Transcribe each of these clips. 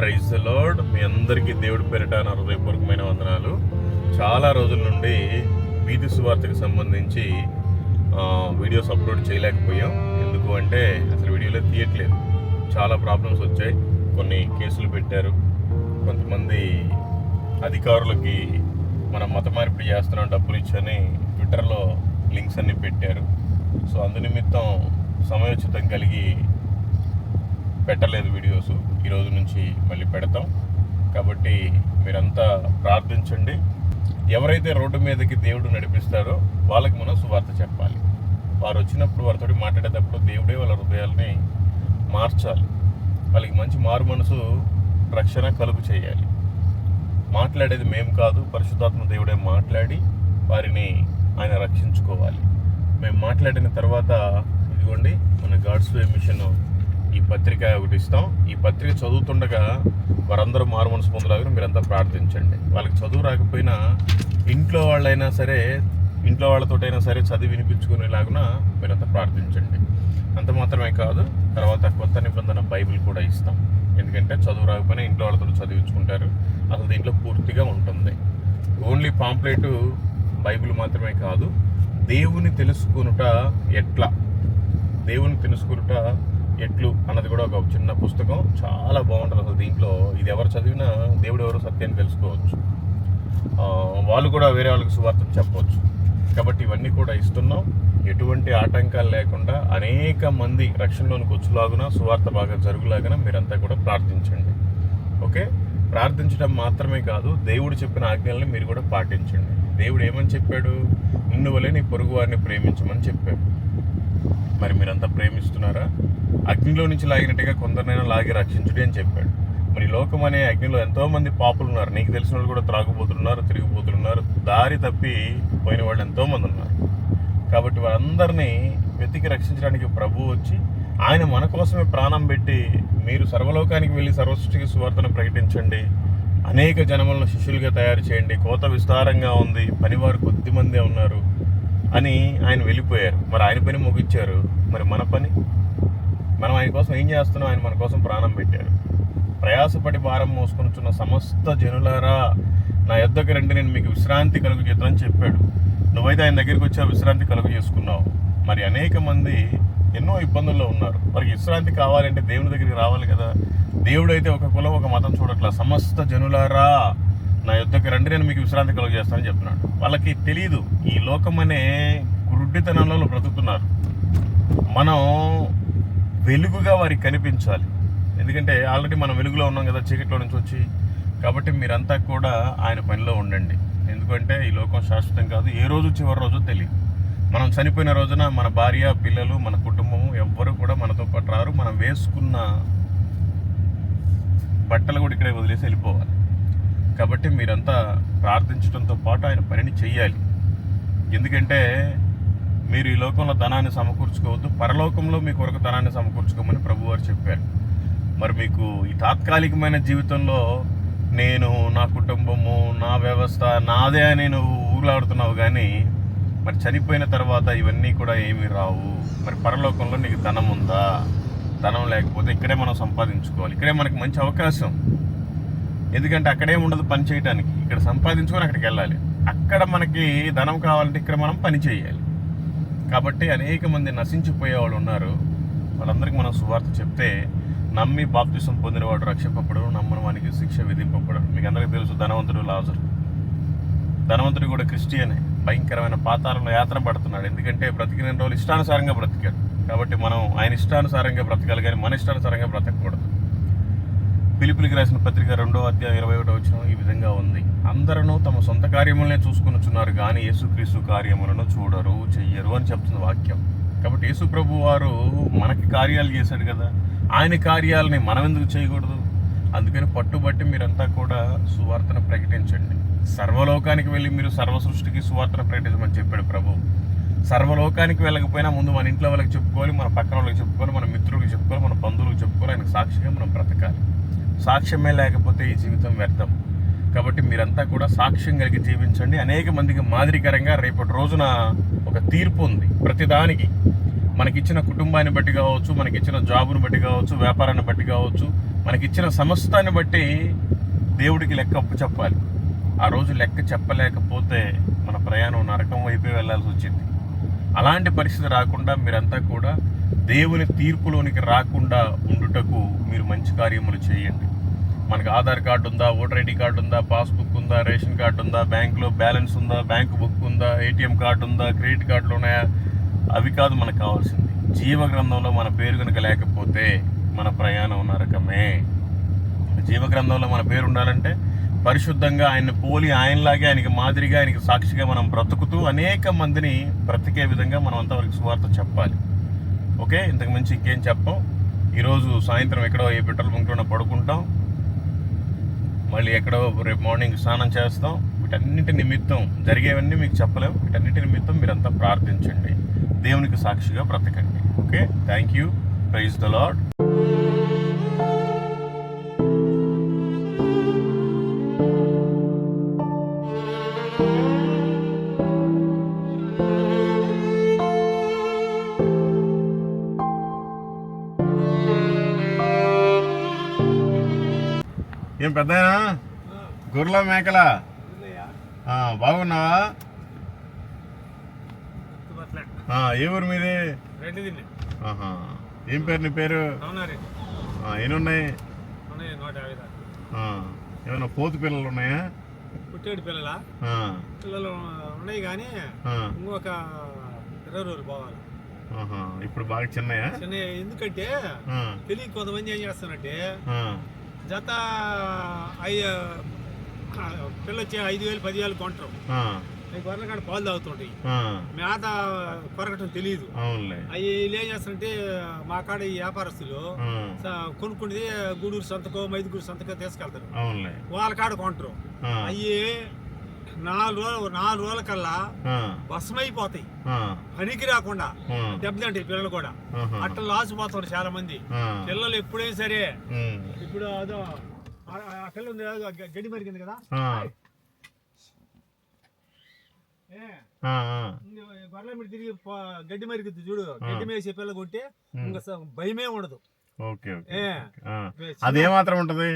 Praise lord మీ అందరికీ దేవుడి పేరిట నా హృదయపూర్వకమైన వందనాలు. చాలా రోజుల నుండి వీధి సువార్తకు సంబంధించి వీడియోస్ అప్లోడ్ చేయలేకపోయాం. ఎందుకు అంటే అసలు వీడియోలో తీయట్లేదు. చాలా ప్రాబ్లమ్స్ వచ్చాయి. కొన్ని కేసులు పెట్టారు. కొంతమంది అధికారులకి మనం మత మార్పిడి చేస్తున్నాం డబ్బులు ఇచ్చని ట్విట్టర్లో లింక్స్ అన్ని పెట్టారు. సో అందు నిమిత్తం సమయోచితం కలిగి పెట్టలేదు వీడియోస్ ఈరోజు నుంచి మళ్ళీ పెడతాం. కాబట్టి మీరంతా ప్రార్థించండి. ఎవరైతే రోడ్డు మీదకి దేవుడు నడిపిస్తారో వాళ్ళకి మనం సువార్త చెప్పాలి. వారు వచ్చినప్పుడు వారితో మాట్లాడేటప్పుడు దేవుడే వాళ్ళ హృదయాల్ని మార్చాలి. వాళ్ళకి మంచి మారు మనసు రక్షణ కలుగు చేయాలి. మాట్లాడేది మేము కాదు పరిశుద్ధాత్మ దేవుడే మాట్లాడి వారిని ఆయన రక్షించుకోవాలి. మేము మాట్లాడిన తర్వాత ఇదిగోండి మన గాడ్స్ వే మిషన్ ఈ పత్రిక ఒకటి ఇస్తాం. ఈ పత్రిక చదువుతుండగా వారందరూ మారు మనసు పొందలాగా మీరంతా ప్రార్థించండి. వాళ్ళకి చదువు రాకపోయినా ఇంట్లో వాళ్ళైనా సరే ఇంట్లో వాళ్ళతోటైనా సరే చదివి వినిపించుకునేలాగున మీరంతా ప్రార్థించండి. అంత మాత్రమే కాదు తర్వాత కొత్త నిబంధన బైబిల్ కూడా ఇస్తాం. ఎందుకంటే చదువు రాకపోయినా ఇంట్లో వాళ్ళతో చదివించుకుంటారు. అసలు దీంట్లో పూర్తిగా ఉంటుంది. ఓన్లీ పాంప్లెట్ బైబిల్ మాత్రమే కాదు దేవుని తెలుసుకునుట ఎట్లా? దేవుని తెలుసుకునుట ఎట్లు అన్నది కూడా ఒక చిన్న పుస్తకం. చాలా బాగుంటుంది అసలు దీంట్లో. ఇది ఎవరు చదివినా దేవుడు ఎవరు సత్యాన్ని తెలుసుకోవచ్చు. వాళ్ళు కూడా వేరే వాళ్ళకి సువార్తను చెప్పవచ్చు. కాబట్టి ఇవన్నీ కూడా ఇస్తున్నాం. ఎటువంటి ఆటంకాలు లేకుండా అనేక మంది రక్షణలోనికి వచ్చులాగున సువార్త బాగా జరుగులాగా మీరంతా కూడా ప్రార్థించండి. ఓకే? ప్రార్థించడం మాత్రమే కాదు దేవుడు చెప్పిన ఆజ్ఞల్ని మీరు కూడా పాటించండి. దేవుడు ఏమని చెప్పాడు? నిన్ను వలే నీ పొరుగు వారిని ప్రేమించమని చెప్పాడు. మరి మీరంతా ప్రేమిస్తున్నారా? అగ్నిలో నుంచి లాగినట్టుగా కొందరినైనా లాగి రక్షించుడి అని చెప్పాడు. మరి లోకం అనే అగ్నిలో ఎంతోమంది పాపులు ఉన్నారు నీకు తెలిసిన వాళ్ళు కూడా త్రాగుపోతున్నారు తిరిగిపోతున్నారు దారి తప్పి పోయిన వాళ్ళు ఎంతోమంది ఉన్నారు. కాబట్టి వారందరినీ వెతికి రక్షించడానికి ప్రభు వచ్చి ఆయన మన కోసమే ప్రాణం పెట్టి మీరు సర్వలోకానికి వెళ్ళి సర్వసృష్టికి సువార్తను ప్రకటించండి. అనేక జనములను శిష్యులుగా తయారు చేయండి. కోత విస్తారంగా ఉంది. పనివారు కొద్ది మందే ఉన్నారు. అని ఆయన వెళ్ళిపోయారు. మరి ఆయన పని ముగించారు మరి మన పని? మనం ఆయన కోసం ఏం చేస్తున్నాం? ఆయన మన కోసం ప్రాణం పెట్టారు. ప్రయాసపడి భారం మోసుకొనిచున్న సమస్త జనులారా నా యొద్దకు రండి నేను మీకు విశ్రాంతి కలుగు చేద్దామని చెప్పాడు. నువ్వైతే ఆయన దగ్గరికి వచ్చా విశ్రాంతి కలుగు చేసుకున్నావు మరి అనేక మంది ఎన్నో ఇబ్బందుల్లో ఉన్నారు. వారికి విశ్రాంతి కావాలంటే దేవుని దగ్గరికి రావాలి కదా. దేవుడు అయితే ఒక కులం ఒక మతం చూడట్లా. సమస్త జనులారా నా యుద్ధకి రండి నేను మీకు విశ్రాంతి కలుగు చేస్తానని చెప్తున్నాడు. వాళ్ళకి తెలియదు ఈ లోకం అనే గుడ్డితనంలో బ్రతుకుతున్నారు. మనం వెలుగుగా వారికి కనిపించాలి. ఎందుకంటే ఆల్రెడీ మనం వెలుగులో ఉన్నాం కదా చీకట్లో నుంచి వచ్చి. కాబట్టి మీరంతా కూడా ఆయన పనిలో ఉండండి. ఎందుకంటే ఈ లోకం శాశ్వతం కాదు ఏ రోజు చివరి రోజు తెలియదు. మనం చనిపోయిన రోజున మన భార్య పిల్లలు మన కుటుంబం ఎవ్వరు కూడా మనతో పాటు రారు. మనం వేసుకున్న బట్టలు కూడా ఇక్కడే వదిలేసి వెళ్ళిపోవాలి. కాబట్టి మీరంతా ప్రార్థించడంతో పాటు ఆయన పనిని చెయ్యాలి. ఎందుకంటే మీరు ఈ లోకంలో ధనాన్ని సమకూర్చుకోవద్దు పరలోకంలో మీ కొరకు ధనాన్ని సమకూర్చుకోమని ప్రభువారు చెప్పారు. మరి మీకు ఈ తాత్కాలికమైన జీవితంలో నేను నా కుటుంబము నా వ్యవస్థ నాదే అని నువ్వు ఊరులాడుతున్నావు కానీ మరి చనిపోయిన తర్వాత ఇవన్నీ కూడా ఏమీ రావు. మరి పరలోకంలో నీకు ధనం ఉందా ధనం లేకపోతే ఇక్కడే మనం సంపాదించుకోవాలి. ఇక్కడే మనకి మంచి అవకాశం. ఎందుకంటే అక్కడే ఉండదు పని చేయడానికి ఇక్కడ సంపాదించుకొని అక్కడికి వెళ్ళాలి. అక్కడ మనకి ధనం కావాలంటే ఇక్కడ మనం పని చేయాలి. కాబట్టి అనేక మంది నశించిపోయే వాళ్ళు ఉన్నారు. వాళ్ళందరికీ మనం సువార్త చెప్తే నమ్మి బాప్తిసం పొందినవాడు రక్షింపబడు నమ్మని వానికి శిక్ష విధింపబడు. మీకు అందరికీ తెలుసు ధనవంతుడు లాజరు. ధనవంతుడు కూడా క్రిస్టియనే. భయంకరమైన పాతాలలో యాత్ర పడుతున్నాడు. ఎందుకంటే బ్రతికిన రోజులు ఇష్టానుసారంగా బ్రతికాడు. కాబట్టి మనం ఆయన ఇష్టానుసారంగా బ్రతకాలి కానీ మన ఇష్టానుసారంగా బ్రతకూడదు పిలుపులకి రాసిన పత్రిక రెండో అధ్యాయం ఇరవై ఒకటో వచ్చిన ఈ విధంగా ఉంది. అందరూ తమ సొంత కార్యములనే చూసుకొనుచున్నారు కానీ యేసుక్రీస్తు కార్యములను చూడరు చెయ్యరు అని చెప్తుంది వాక్యం. కాబట్టి యేసు ప్రభు వారు మనకి కార్యాలు చేశాడు కదా. ఆయన కార్యాలని మనం ఎందుకు చేయకూడదు? అందుకని పట్టుబట్టి మీరంతా కూడా సువార్తను ప్రకటించండి. సర్వలోకానికి వెళ్ళి మీరు సర్వ సృష్టికి సువార్తను ప్రకటించమని చెప్పాడు ప్రభు. సర్వలోకానికి వెళ్ళకపోయినా ముందు మన ఇంట్లో వాళ్ళకి చెప్పుకోవాలి మన పక్కన వాళ్ళకి చెప్పుకోవాలి మన మిత్రులకు చెప్పుకోవాలి మన బంధువులకు చెప్పుకోవాలి ఆయనకు సాక్షిగా మనం బ్రతకాలి. సాక్ష్యమే లేకపోతే ఈ జీవితం వ్యర్థం. కాబట్టి మీరంతా కూడా సాక్ష్యం కలిగి జీవించండి. అనేక మందికి మాదిరికరంగా రేపటి రోజున ఒక తీర్పు ఉంది. ప్రతిదానికి మనకిచ్చిన కుటుంబాన్ని బట్టి కావచ్చు మనకిచ్చిన జాబుని బట్టి కావచ్చు వ్యాపారాన్ని బట్టి కావచ్చు మనకిచ్చిన సమస్తాన్ని బట్టి దేవుడికి లెక్క అప్పు చెప్పాలి. ఆ రోజు లెక్క చెప్పలేకపోతే మన ప్రయాణం నరకం వైపే వెళ్ళాల్సి వచ్చింది. అలాంటి పరిస్థితి రాకుండా మీరంతా కూడా దేవుని తీర్పులోనికి రాకుండా ఉండుటకు మీరు మంచి కార్యములు చేయండి. మనకు ఆధార్ కార్డు ఉందా ఓటర్ ఐడి కార్డు ఉందా పాస్బుక్ ఉందా రేషన్ కార్డు ఉందా బ్యాంకులో బ్యాలెన్స్ ఉందా బ్యాంకు బుక్ ఉందా ఏటీఎం కార్డు ఉందా క్రెడిట్ కార్డులు ఉన్నాయా? అవి కాదు మనకు కావాల్సింది. జీవ గ్రంథంలో మన పేరు కనుక లేకపోతే మన ప్రయాణం నరకమే. జీవ గ్రంథంలో మన పేరు ఉండాలంటే పరిశుద్ధంగా ఆయన పోలి ఆయనలాగే ఆయనకి మాదిరిగా ఆయనకి సాక్షిగా మనం బ్రతుకుతూ అనేక మందిని బ్రతికే విధంగా మనం అంతవరకు సువార్త చెప్పాలి. ఓకే? ఇంతకు మించి ఇంకేం చెప్పం. ఈరోజు సాయంత్రం ఎక్కడో ఏ పెట్రోల్ బంక్లోనే పడుకుంటాం. మళ్ళీ ఎక్కడో రేపు మార్నింగ్ స్నానం చేస్తాం. వీటన్నిటి నిమిత్తం జరిగేవన్నీ మీకు చెప్పలేము వీటన్నిటి నిమిత్తం మీరంతా ప్రార్థించండి. దేవునికి సాక్షిగా బ్రతకండి. Okay? Thank you. Praise the lord ఏం పెద్దనా గొర్రెల మేకలా? బాగున్నావా? ఏ ఊరు మీది. ఏం పేరు నీ పేరు? ఎన్ని ఉన్నాయి ఏమైనా పోతు పిల్లలు ఉన్నాయా? పుట్టేడు పిల్లల? పిల్లలు ఉన్నాయి కానీ ఇంకొక ఇరవై రోజులు పోవాలి. ఇప్పుడు బాగా చిన్నయా? చిన్న ఎందుకంటే తెలియ కొంతమంది ఏం చేస్తారంటే ఆ, జత వచ్చి ఐదు వేలు పదివేలు కొంటారు. అవి గొర్రెల కాడ పాలు తాగుతుంటాయి. మేత కొరకటం తెలియదు అవి ఏం చేస్తారంటే మా కాడ ఈ వ్యాపారస్తులు కొనుక్కునేది గూడూరు సంతకో మైదుగూరు సంతకో తీసుకెళ్తారు. వాళ్ళ కాడ కొంటారు. అయ్యి నాలుగు రోజులు నాలుగు రోజుల కల్లా ఆ, పనికి రాకుండా. దెబ్బతింటాయి పిల్లలు కూడా. అట్లా లాసిపోతారు చాలా మంది పిల్లలు ఎప్పుడైనా సరే ఇప్పుడు అదో పిల్ల ఉంది అదో గ- గడ్డి మరిగింది కదా? గొర్రెల మీద తిరిగి గడ్డి మరిగిద్ది చూడు. గడ్డి మేసే పిల్ల కొట్టి ఇంకా భయమే ఉండదు. అది ఏమాత్రం ఉంటది?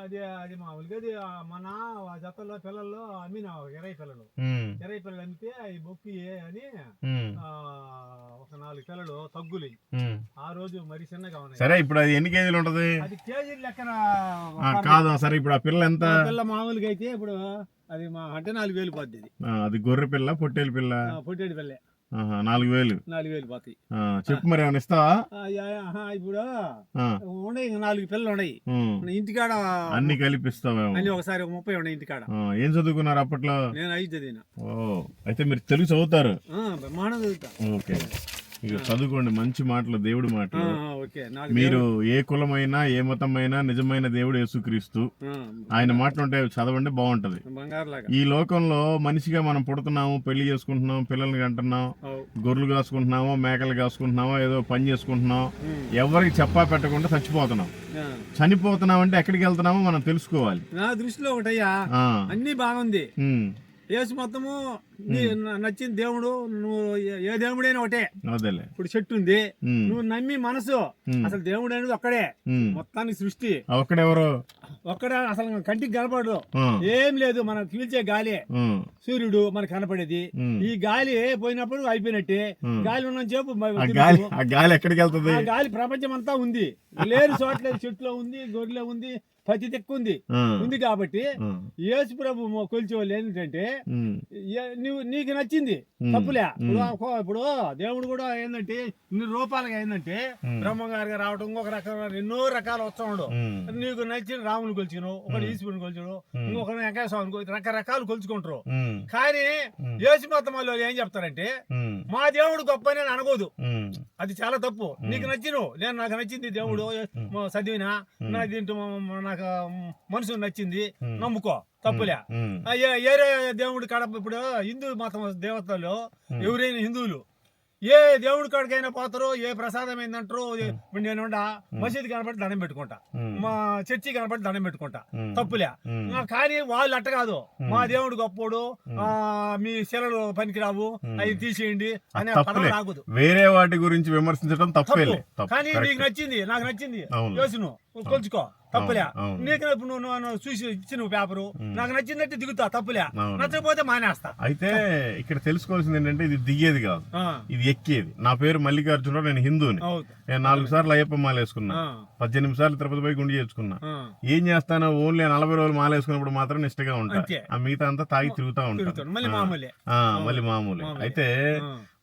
అది అది మామూలుగా అది మన జతల్లో పిల్లల్లో అమ్మిన ఇరవై పిల్లలు. ఇరవై పిల్లలు అమ్మితే అవి బొక్కి అని ఒక నాలుగు పిల్లలు తగ్గులు. ఆ రోజు మరి చిన్నగా ఉన్నాయి. సరే ఇప్పుడు అది ఎన్ని కేజీలు ఉంటది? అది కేజీ లెక్కన కాదు సరే ఇప్పుడు ఆ పిల్ల ఎంత? పిల్ల మామూలుగా అయితే ఇప్పుడు అది మా అంటే నాలుగు వేలు పోద్ది అది. గొర్రె పిల్ల పొట్టేలు పిల్ల? పొట్టేడు పిల్లే. నాలుగు వేలు. నాలుగు వేలు పోతాయి. చెప్పు మరి ఏమైనా ఇస్తావా? ఇప్పుడు ఉన్నాయి నాలుగు పిల్లలు ఉన్నాయి. ఇంటికాడ అన్ని కలిపిస్తావేమో. అన్ని ఒకసారి ఒక ముప్పై ఉన్నాయి ఇంటికాడ. ఏం చదువుకున్నారు అప్పట్లో? నేను ఐదు చదివిన. ఓ అయితే మీరు తెలుగు చదువుతారు. బ్రహ్మాండం చదువుతా. ఓకే. ఇక చదువుకోండి మంచి మాటలు దేవుడి మాటలు. మీరు ఏ కులమైనా ఏ మతమైనా నిజమైన దేవుడు యేసుక్రీస్తు. ఆయన మాటలు ఉంటే చదవండి బాగుంటది. ఈ లోకంలో మనిషిగా మనం పుడుతున్నాము పెళ్ళి చేసుకుంటున్నాం పిల్లల్ని కంటున్నాం. గొర్రెలు కాసుకుంటున్నామో మేకలు కాసుకుంటున్నామో ఏదో పని చేసుకుంటున్నాం. ఎవరికి చెప్పా పెట్టకుండా చచ్చిపోతున్నాం. చనిపోతున్నాం అంటే ఎక్కడికి వెళ్తున్నామో మనం తెలుసుకోవాలి. నా దృష్టిలో ఒకటయ్యా అన్ని బాగుంది. యేసు మొత్తము నచ్చిన దేవుడు నువ్వు ఏ- దేవుడైనా ఒకటే. ఇప్పుడు చెట్టు ఉంది నువ్వు నమ్మి మనసు. అసలు దేవుడు అనేది ఒక్కడే. మొత్తానికి సృష్టి. ఒక్కడెవరు? ఒక్కడే అసలు కంటికి కనపడదు. ఏం లేదు మనం పీల్చే గాలి. సూర్యుడు మనకు కనపడేది. ఈ గాలి పోయినప్పుడు అయిపోయినట్టే. గాలి ఉన్న చేపు గాలి ఎక్కడికి వెళ్తది? గాలి ప్రపంచం అంతా ఉంది. లేని చోట్ల చెట్లో ఉంది గొర్రెలో ఉంది ప్రతి దిక్కు ఉంది. ఉంది కాబట్టి యేసు ప్రభు కొలిచే వాళ్ళు ఏంటంటే నువ్వు నీకు నచ్చింది. తప్పులే. ఇప్పుడు ఇప్పుడు దేవుడు కూడా ఏంటంటే ఇన్ని రూపాయలుగా ఏంటంటే ఉమ్. బ్రహ్మగారిగా రావడం ఇంకొక రకమైన ఎన్నో రకాల వస్తాడు నీకు నచ్చిన రాముని కొలిచాను ఒకటి ఈశ్వరుని కొలిచాడు ఇంకొకరు వెంకయ్య స్వామిని కొలిచాడు రకరకాలు కొలుచుకుంటారు. కానీ. యేసు మతం వాళ్ళు ఏం చెప్తారంటే మా దేవుడు గొప్ప అని అనకూడదు ఉమ్, అది చాలా తప్పు. నీకు నచ్చిను నేను నాకు నచ్చింది దేవుడు చదివినా నా దీంట్లో నాకు మనసు నచ్చింది నమ్ముకో. తప్పులే. ఏరే దేవుడి కాడ ఇప్పుడు హిందూ మతం దేవతలు ఎవరైనా హిందువులు ఏ దేవుడి కాడికైనా పోతారో ఏ ప్రసాదం ఏందంటారో నేను ఉండా, మసీదు కనబడి దండం పెట్టుకుంటా. మా చర్చి కనబడి దండం పెట్టుకుంటా. తప్పులే. కానీ వాళ్ళు అట్ట కాదు. మా దేవుడు గొప్పోడు ఆ, మీ శిలలు పనికిరావు అవి తీసేయండి అనే పదం. రాకూడదు. వేరే వాటి గురించి విమర్శించడం తప్పు కానీ. నీకు నచ్చింది నాకు నచ్చింది. యోసును కొలుచుకో. తప్పులే. నీకు నువ్వు నువ్వు చూసి ఇచ్చిన పేపరు నాకు నచ్చిందంటే దిగుతా తప్పులే. నచ్చకపోతే మానేస్తా. అయితే ఇక్కడ తెలుసుకోవాల్సింది ఏంటంటే ఇది దిగేది కాదు. ఇది ఎక్కేది. నా పేరు మల్లికార్జునరావు నేను హిందూని. నేను నాలుగు సార్లు అయ్యప్ప మాల వేసుకున్నా పద్దెనిమిది సార్లు తిరుపతి పోయి గుండి చేసుకున్నా ఏం చేస్తానో ఓన్లీ నలభై రోజులు మాల వేసుకున్నప్పుడు మాత్రం నిష్టగా ఉంటా. ఆ మిగతా అంతా తాగి తిరుగుతా ఉంటాను. మళ్ళీ మామూలే. అయితే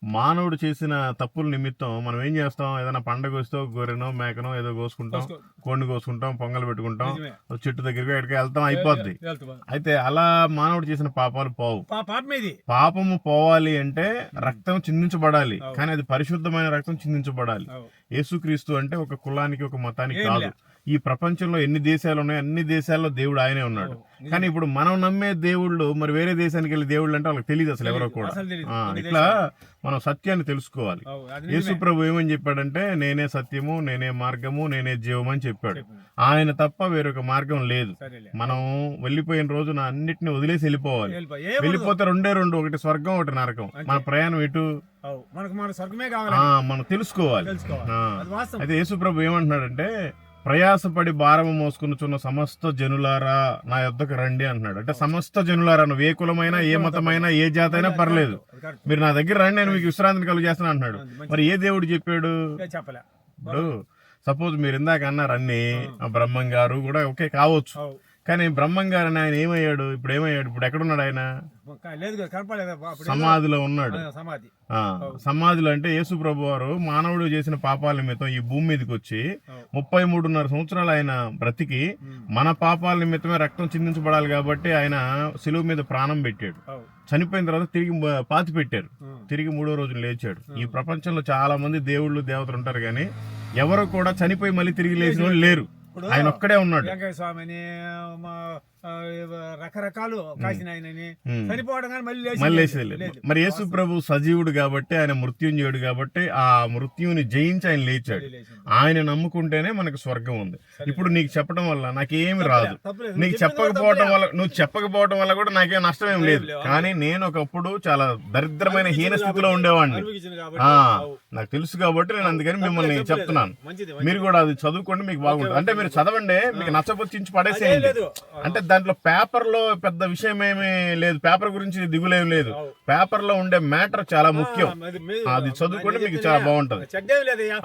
మానవుడు చేసిన తప్పుల నిమిత్తం మనం ఏం చేస్తాం ఏదైనా పండగ వస్తే గొర్రెనో మేకనో ఏదో కోసుకుంటాం కోసుకో. కోడిని కోసుకుంటాం పొంగల్ పెట్టుకుంటాం చెట్టు దగ్గరికి ఎక్కడికి వెళ్తాం అయిపోద్ది? అయితే అలా మానవుడు చేసిన పాపాలు పోవు పాపము పోవాలి అంటే రక్తం చిందించబడాలి కానీ అది పరిశుద్ధమైన రక్తం చిందించబడాలి. యేసుక్రీస్తు అంటే ఒక కులానికి ఒక మతానికి కాదు. ఈ ప్రపంచంలో ఎన్ని దేశాలు ఉన్నాయి అన్ని దేశాల్లో దేవుడు ఆయనే ఉన్నాడు. కానీ ఇప్పుడు మనం నమ్మే దేవుళ్ళు మరి వేరే దేశానికి వెళ్ళి దేవుళ్ళు అంటే వాళ్ళకి తెలియదు అసలు ఎవరో కూడా. ఇట్లా మనం సత్యాన్ని తెలుసుకోవాలి. యేసు. ప్రభు ఏమని చెప్పాడంటే నేనే సత్యము నేనే మార్గము నేనే జీవం అని చెప్పాడు. చెప్పు. ఆయన తప్ప వేరొక మార్గం లేదు. మనం వెళ్ళిపోయిన రోజున అన్నిటిని వదిలేసి వెళ్ళిపోవాలి. వెళ్ళిపోతే రెండే రెండు ఒకటి స్వర్గం ఒకటి నరకం. మన ప్రయాణం ఎటు? అవు. మనకు మన స్వర్గమే కావాలి. మనం తెలుసుకోవాలి. అయితే యేసు ప్రభు ఏమంటున్నాడంటే ప్రయాసపడి భారము మోసుకునిచున్న సమస్త జనులారా నా యొద్దకు రండి అంటున్నాడు. అంటే సమస్త జనులారా నువ్వు ఏ కులమైనా ఏ మతమైనా ఏ జాతి అయినా పర్లేదు. మీరు నా దగ్గర రండి నేను మీకు విశ్రాంతిని కలుగు చేస్తాను అంటున్నాడు. మరి ఏ దేవుడు చెప్పాడు? ఇప్పుడు సపోజ్ మీరు ఇందాక అన్నారు అన్ని ఆ బ్రహ్మం గారు కూడా ఓకే కావచ్చు. కానీ బ్రహ్మం గారు అని ఆయన ఏమయ్యాడు? ఇప్పుడు ఏమయ్యాడు? ఇప్పుడు ఎక్కడున్నాడు ఆయన? లేదు సమాధిలో ఉన్నాడు. సమాధి. సమాధిలో అంటే యేసు ప్రభు వారు మానవుడు చేసిన పాపాల నిమిత్తం ఈ భూమి మీదకి వచ్చి. ముప్పై మూడున్నర సంవత్సరాలు ఆయన బ్రతికి మన పాపాల నిమిత్తమే రక్తం చిందించబడాలి కాబట్టి ఆయన సిలువ మీద ప్రాణం పెట్టాడు. చనిపోయిన తర్వాత తిరిగి పాతి పెట్టారు. తిరిగి మూడో రోజు లేచాడు. ఈ ప్రపంచంలో చాలా మంది దేవుళ్ళు దేవతలు ఉంటారు కానీ ఎవరు కూడా చనిపోయి మళ్ళీ తిరిగి లేచిన లేరు. ఆయన ఒక్కడే ఉన్నాడు. వెంకయ్య స్వామిని రకరకాలు కాసిన ఆయనని ఉమ్. చనిపోవడం కానీ మళ్ళీ మళ్ళీ. మరి యేసు ప్రభు సజీవుడు కాబట్టి ఆయన మృత్యుంజయుడు కాబట్టి ఆ మృత్యువుని జయించి ఆయన లేచాడు. ఆయన నమ్ముకుంటేనే మనకు స్వర్గం ఉంది. ఇప్పుడు నీకు చెప్పడం వల్ల నాకేమి రాదు. నీకు కూడా వల్ల నువ్వు చెప్పకపోవడం వల్ల కూడా నాకేం నష్టం ఏం లేదు. కానీ నేను ఒకప్పుడు చాలా దరిద్రమైన హీన. స్థితిలో ఉండేవాడిని. నాకు తెలుసు కాబట్టి నేను అందుకని మిమ్మల్ని. చెప్తున్నాను. మీరు కూడా అది చదువుకోండి మీకు బాగుంటుంది. అంటే మీరు చదవండి మీకు నచ్చకపోతే చించి పడేసేయండి. అంటే దాంట్లో పేపర్లో పెద్ద విషయం ఏమీ లేదు. పేపర్ గురించి దిగులేం లేదు. పేపర్లో ఉండే మ్యాటర్ చాలా ముఖ్యం. అది అది మీకు చాలా. బాగుంటది. లేదు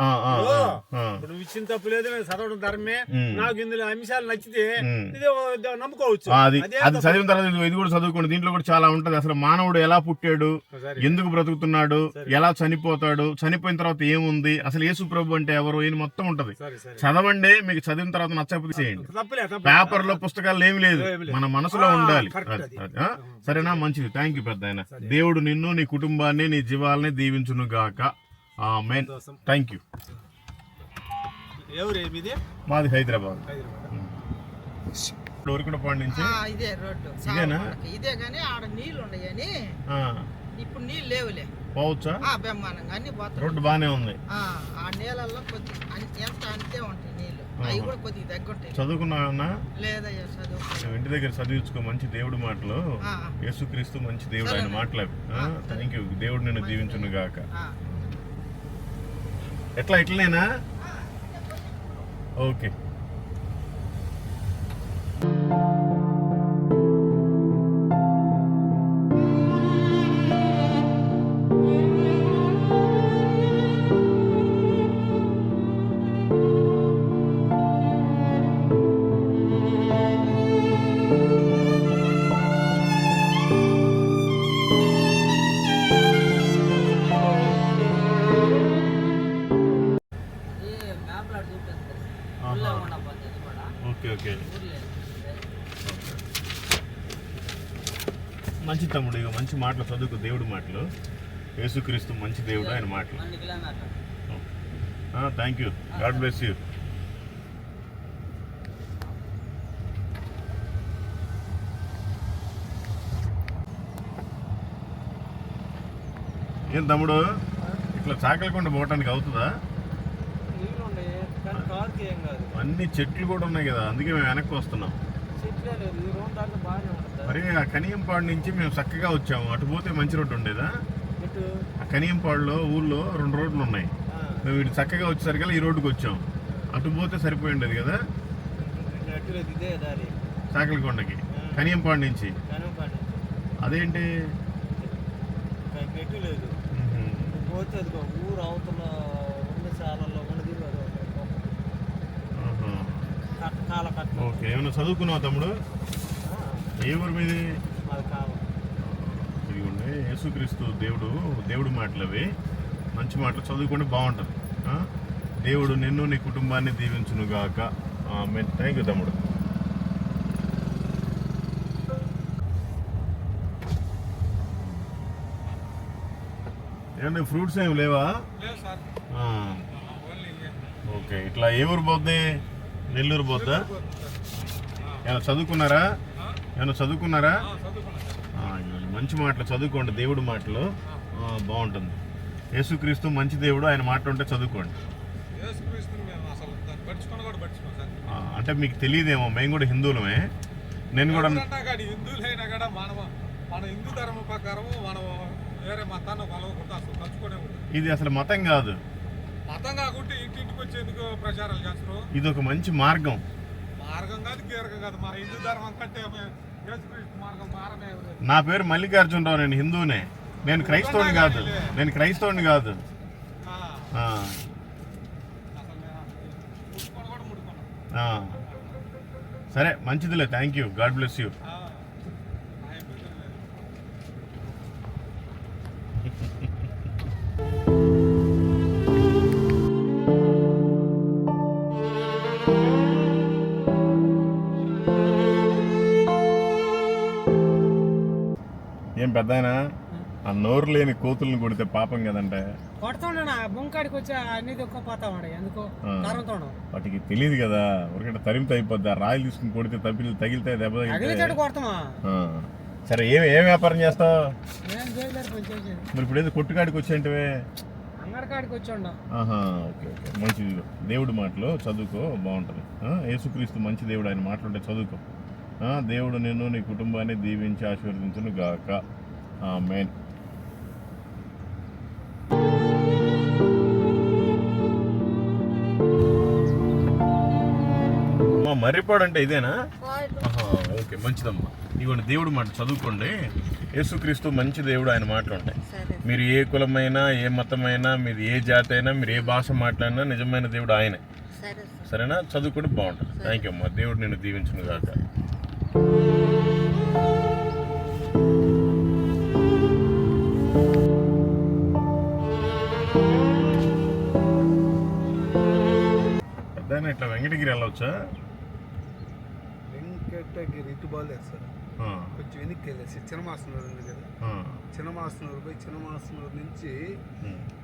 నువ్వు ఇచ్చిన తప్పు లేదు చదవడం ధర్మే. నాకు ఇందులో అంశాలు నచ్చితే నమ్ముకోవచ్చు. అది అదే. చదివిన తర్వాత ఇది- కూడా చదువుకోండి. దీంట్లో కూడా చాలా ఉంటది. అసలు మానవుడు ఎలా పుట్టాడు. ఎందుకు బ్రతుకుతున్నాడు? ఎలా చనిపోతాడు? చనిపోయిన తర్వాత ఏముంది? అసలు యేసు ప్రభు అంటే ఎవరు? ఈయన మొత్తం ఉంటది. చదవండి మీకు చదివిన తర్వాత నచ్చకపోతే చేయండి. పేపర్లో పుస్తకాలు ఏమి లేదు. లేదు. మన మనసులో ఉండాలి? సరేనా? మంచిది. థ్యాంక్ యూ పెద్ద ఆయన దేవుడు నిన్ను నీ కుటుంబాన్ని నీ జీవాల్ని దీవించును గాక. మెయిన్. థ్యాంక్ యూ ఎవరు ఏమిది మాది హైదరాబాద్. ఉరికడపాడు నుంచి ఇదే రోడ్డు. ఇదేనా? ఇదే గానీ ఆడ నీళ్ళు ఉన్నాయని ఇప్పుడు నీళ్ళు లేవులే. పోవచ్చా? అన్ని పోతాయి. రోడ్డు బానే ఉంది. ఆ, ఆ నీళ్ళల్లో కొద్ది ఎంత అంతే ఉంటాయి నీళ్ళు అవి కూడా కొద్దిగా చదువుకున్నావన్నా లేదయ్యా చదువు ఇంటి దగ్గర చదివించుకో మంచి దేవుడు మాటలు. యేసుక్రీస్తు మంచి దేవుడు ఆయన మాటలు థ్యాంక్ యూ దేవుడు నిన్ను దీవించును గాక. ఎట్లా ఇట్లనేనా? ఓకే. మంచి మాటలు చదువుకు దేవుడు మాటలు. యేసుక్రీస్తు మంచి దేవుడు ఆయన మాటలు. Thank you God bless you ఏం తమ్ముడు? ఇట్లా చాకలకుండా పోవటానికి అవుతుందా? అన్ని చెట్లు కూడా ఉన్నాయి కదా అందుకే మేము వెనక్కి వస్తున్నాం. మరి ఆ కనియంపాడు నుంచి మేము చక్కగా వచ్చాము. అటు పోతే మంచి రోడ్డు ఉండేదా? ఆ కనియంపాడులో ఊళ్ళో రెండు రోడ్లు ఉన్నాయి. మేము ఇటు చక్కగా వచ్చేసరికి ఈ రోడ్డుకి వచ్చాం. అటు పోతే సరిపోయి ఉండేది కదా చాకలకొండకి కనియంపాడు నుంచి. అదేంటి. పోతే ఊరు అవతల ఉన్న ఉన్నది అది ఒక ఆహా. కట్- కాల కట్ట ఓకే ఏమైనా చదువుకున్నావు తమ్ముడు? ఏ ఊరు మీది? ఇదిగోండి యేసుక్రీస్తు దేవుడు దేవుడు మాటలు అవి మంచి మాటలు చదువుకుంటే బాగుంటుంది? దేవుడు నిన్ను నీ కుటుంబాన్ని దీవించును గాక థ్యాంక్ యూ తమ్ముడు. ఏమన్నా ఫ్రూట్స్ ఏమి లేవా. ఓకే ఇట్లా ఏ ఊరు పోద్ది? నెల్లూరు పోద్దా ఏమైనా చదువుకున్నారా? ఏమైనా చదువుకున్నారా. మంచి మాటలు చదువుకోండి దేవుడి మాటలు. బాగుంటుంది. యేసుక్రీస్తు మంచి దేవుడు ఆయన మాట ఉంటే చదువుకోండి. అంటే మీకు తెలియదేమో మేము కూడా హిందువులమే. నేను కూడా ఎవరన్నా కానీ హిందువులైనా కూడా మనం మన హిందూ ధర్మం ప్రకారం మనం వేరే మతాన్ని కలవకుండా అసలు తలుచుకునే ఉంటుంది ఇది అసలు మతం కాదు. మతం కాకుంటే ఇంటింటికి వచ్చి ఎందుకు ప్రచారాలు చేస్తారు ఇది ఒక మంచి మార్గం. మార్గం కాదు కాదు. మన హిందూ ధర్మం కంటే మార్గం. నా పేరు మల్లికార్జునరావు. నేను హిందువునే నేను క్రైస్తవుని కాదు. నేను క్రైస్తవుని కాదు. సరే మంచిదిలే. Thank you. God bless you. ఏం పెద్దాయనా? ఆ నోరు లేని కోతుల్ని కొడితే పాపం కదంటే. కొడుతుండనా బొంకాడికి వచ్చి అన్ని దొక్కపోతా ఉండే ఎందుకు? ఆ. కారంతో వాటికి తెలియదు కదా ఒకటి తరిమితే అయిపోద్ది. రాయిలు తీసుకుని కొడితే తప్పిలు తగిలితే దెబ్బ తగిలితే. కొడతామా. సరే ఏం ఏం వ్యాపారం చేస్తావు? మరి ఇప్పుడు ఏదో కొట్టుకాడికి వచ్చేంటివే అంగడికాడికి ఓకే ఓకే. మంచిది దేవుడి మాటలు చదువుకో బాగుంటుంది. యేసుక్రీస్తు మంచి దేవుడు ఆయన మాటలుంటే చదువుకో. దేవుడు నిన్ను నీ కుటుంబాన్ని దీవించి ఆశీర్వదించును గాక మా మర్రిపాడు అంటే ఇదేనా? ఓకే మంచిదమ్మా. ఇదిగోండి దేవుడు మాట చదువుకోండి. యేసుక్రీస్తు మంచి దేవుడు ఆయన మాటలు ఉంటాయి. మీరు ఏ కులమైనా ఏ మతమైనా మీరు ఏ జాతి అయినా మీరు ఏ భాష మాట్లాడినా నిజమైన దేవుడు ఆయనే. సరే సార్. సరేనా? చదువుకుంటే బాగుంటుంది. థ్యాంక్ యూ అమ్మా. దేవుడు నిన్ను దీవించును కాక పెద్దాయన ఇట్లా వెంకటగిరి వెళ్ళవచ్చా వెంకటగిరి ఇటు బాగాలేదు సార్ కొంచెం వెనక్కి వెళ్ళేసి చిన్నమాసనూరు ఉంది కదా? చిన్నమాసనూరు పోయి చిన్నమాసనూరు నుంచి.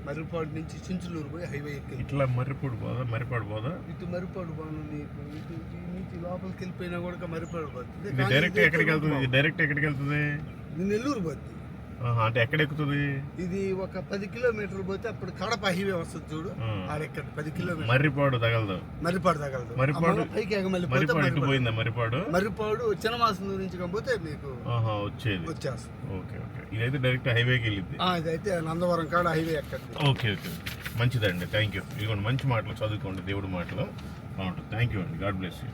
మర్రిపాడు నుంచి చించులూరు పోయి హైవే ఎక్కి. ఇట్లా మర్రిపూడి పోదా? మర్రిపాడు పోదా? ఇటు మర్రిపాడు నీకు ఇటు నుంచి లోపలికి వెళ్ళిపోయినా కూడా మర్రిపాడు పోతుంది. డైరెక్ట్ ఎక్కడికి వెళ్తుంది? డైరెక్ట్ ఎక్కడికి వెళ్తుంది? నెల్లూరు పోతుంది అంటే ఎక్కడ ఎక్కుతుంది ఇది ఒక పది కిలోమీటర్లు పోతే అప్పుడు కడప హైవే వస్తుంది చూడు. ఆడెక్కడ పది కిలోమీటర్ మర్రిపాడు తగలదు. మర్రిపాడు తగలదు. మర్రిపాడు- పైకి ఎగమల్లి పోతే మర్రిపాడు మర్రిపాడు. పోయిందా మర్రిపాడు? మర్రిపాడు చిన్నమాసనూరు నుంచి కాకపోతే మీకు ఆహా వచ్చేది. వచ్చేస్తుంది. Okay okay. ఇదైతే డైరెక్ట్ హైవేకి వెళ్ళింది ఇదైతే నందవరం కాడ హైవే ఎక్కడిది? Okay okay. మంచిదండి. Thank you. ఇదిగోండి మంచి మాటలు చదువుకోండి దేవుడి మాటలు. బాగుంటుంది. థ్యాంక్ యూ అండి. God bless you.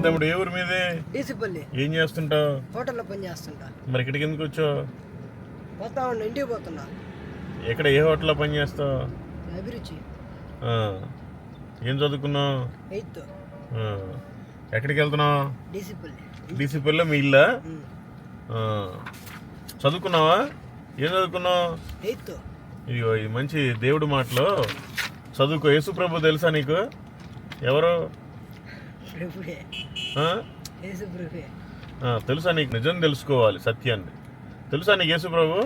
ఏం తమ్ముడు? ఏ ఊరు మీదే? డీసిపల్లి ఏం చేస్తుంటావు? హోటల్లో పని చేస్తుంటా. మరి ఇక్కడికి ఎందుకు వచ్చావు? పోతా ఉండి ఇంటికి పోతున్నా. ఎక్కడ ఏ హోటల్లో పని చేస్తావు? అభిరుచి. ఆ. ఏం చదువుకున్నావు? ఎయిత్. ఆ. ఎక్కడికి వెళ్తున్నావు? డీసిపల్లి. డీసీపీలో మీ ఇల్లా? ఆ. చదువుకున్నావా? ఏం చదువుకున్నావు? ఎయిత్. ఇదిగో ఇది మంచి దేవుడి మాటలు. చదువుకో యేసుప్రభు తెలుసా నీకు? ఎవరు? యేసు తెలుసా నీకు? నిజం తెలుసుకోవాలి సత్యాన్ని. తెలుసా నీకు యేసుప్రభు?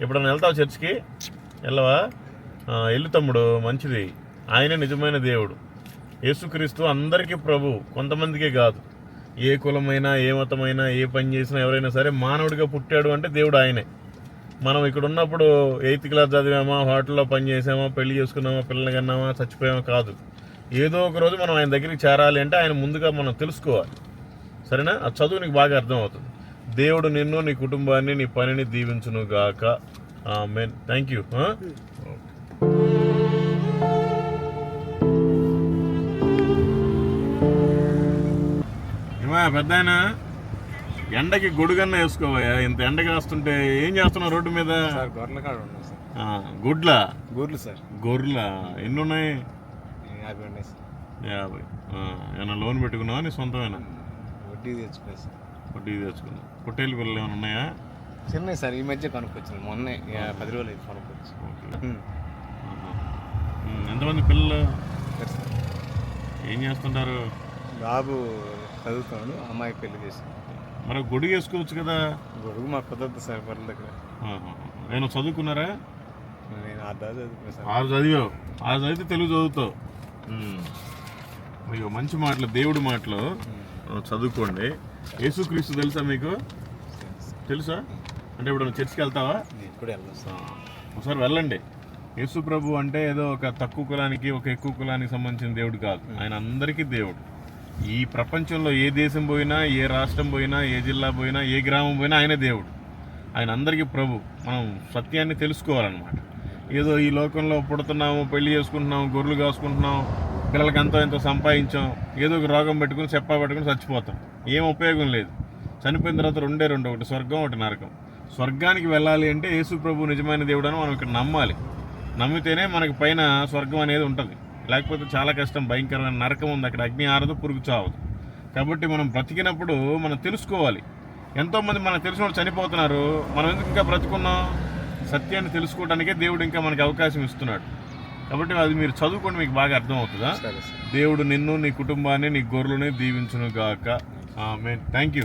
ఎప్పుడన్నా వెళ్తావు చర్చికి? వెళ్ళవా? వెళ్ళు తమ్ముడు మంచిది. ఆయనే నిజమైన దేవుడు. యేసుక్రీస్తు అందరికీ ప్రభు కొంతమందికే కాదు. ఏ కులమైనా ఏ మతమైనా ఏ పని చేసినా ఎవరైనా సరే మానవుడిగా పుట్టాడు అంటే దేవుడు ఆయనే. మనం ఇక్కడ ఉన్నప్పుడు ఎయిత్ క్లాస్ చదివామా హోటల్లో పని చేసామా పెళ్ళి చేసుకున్నామా పిల్లలు కన్నామా చచ్చిపోయామా కాదు. ఏదో ఒక రోజు మనం ఆయన దగ్గరికి చేరాలి అంటే ఆయన ముందుగా మనం తెలుసుకోవాలి. సరేనా? ఆ చదువు నీకు బాగా అర్థమవుతుంది. దేవుడు నిన్ను నీ కుటుంబాన్ని నీ పనిని దీవించును గాక. మెయిన్ థ్యాంక్ యూ ఏమా పెద్ద ఎండకి గొడుగన్న వేసుకోవయ్యా. ఇంత ఎండ కాస్తుంటే ఏం చేస్తున్నావు రోడ్డు మీద? గుడ్ల? గొర్రెలు సార్. గొర్రెల? ఎన్ని ఉన్నాయి యాభై ఉన్నాయి సార్ యాభై ఏమైనా లోన్ పెట్టుకున్నావా? నీ సొంతమేనా? వడ్డీ తెచ్చుకోలేదు సార్. వడ్డీ తెచ్చుకున్నావు. పొట్టేలు పిల్లలు ఏమైనా ఉన్నాయా? చిన్నవి సార్ ఈ మధ్య కొనుక్కొచ్చాను మొన్నే పది రోజులు అయితే కొనుక్కొచ్చు. ఆహా. ఉమ్, ఎంతమంది పిల్లలు? ఏం చేస్తుంటారు? బాబు చదువుతున్నాడు అమ్మాయి పెళ్ళి చేసి మరి గొడుగు వేసుకోవచ్చు కదా? గొడుగు మాకు కుదరదు సార్ బర్రెల దగ్గర. నేను చదువుకున్నారా? నేను ఆ దాదా చదువుకున్నా సార్. ఆరు చదివావు. ఆరు చదివితే తెలుగు చదువుతావు. అయ్యో మంచి మాటలు దేవుడి మాటలు. చదువుకోండి. యేసుక్రీస్తు తెలుసా మీకు? తెలుసా? అంటే ఇప్పుడు నువ్వు చర్చికి వెళ్తావా? ఒకసారి వెళ్ళండి. యేసు ప్రభు అంటే ఏదో ఒక తక్కువ కులానికి ఒక ఎక్కువ కులానికి సంబంధించిన దేవుడు కాదు. ఆయన అందరికీ దేవుడు. ఈ ప్రపంచంలో ఏ దేశం పోయినా ఏ రాష్ట్రం పోయినా ఏ జిల్లా పోయినా ఏ గ్రామం పోయినా ఆయనే దేవుడు. ఆయన అందరికీ ప్రభు. మనం సత్యాన్ని తెలుసుకోవాలన్నమాట. ఏదో ఈ లోకంలో పుడుతున్నాము పెళ్ళి చేసుకుంటున్నాము గొర్రెలు కాసుకుంటున్నాం పిల్లలకి ఎంతో ఎంతో సంపాదించాం ఏదో ఒక రోగం పెట్టుకుని చెప్పా పెట్టుకుని చచ్చిపోతాం. ఏం ఉపయోగం లేదు. చనిపోయిన తర్వాత రెండే రెండు ఒకటి స్వర్గం ఒకటి నరకం. స్వర్గానికి వెళ్ళాలి అంటే యేసు ప్రభు నిజమైన దేవుడు అని మనం ఇక్కడ నమ్మాలి. నమ్మితేనే మనకి పైన స్వర్గం అనేది ఉంటుంది. లేకపోతే చాలా కష్టం భయంకరమైన నరకం ఉంది. అక్కడ అగ్ని ఆరదు పురుగు చావదు. కాబట్టి మనం బ్రతికినప్పుడు మనం తెలుసుకోవాలి. ఎంతోమంది మనకు తెలిసిన వాళ్ళు చనిపోతున్నారు. మనం ఎందుకు ఇంకా బ్రతుకున్నాం? సత్యాన్ని తెలుసుకోవడానికే దేవుడు ఇంకా మనకి అవకాశం ఇస్తున్నాడు. కాబట్టి అది మీరు చదువుకోండి మీకు బాగా అర్థం అవుతుందా సరే సార్. దేవుడు నిన్ను నీ కుటుంబాన్ని నీ గొర్రెలని దీవించును గాక థ్యాంక్ యూ.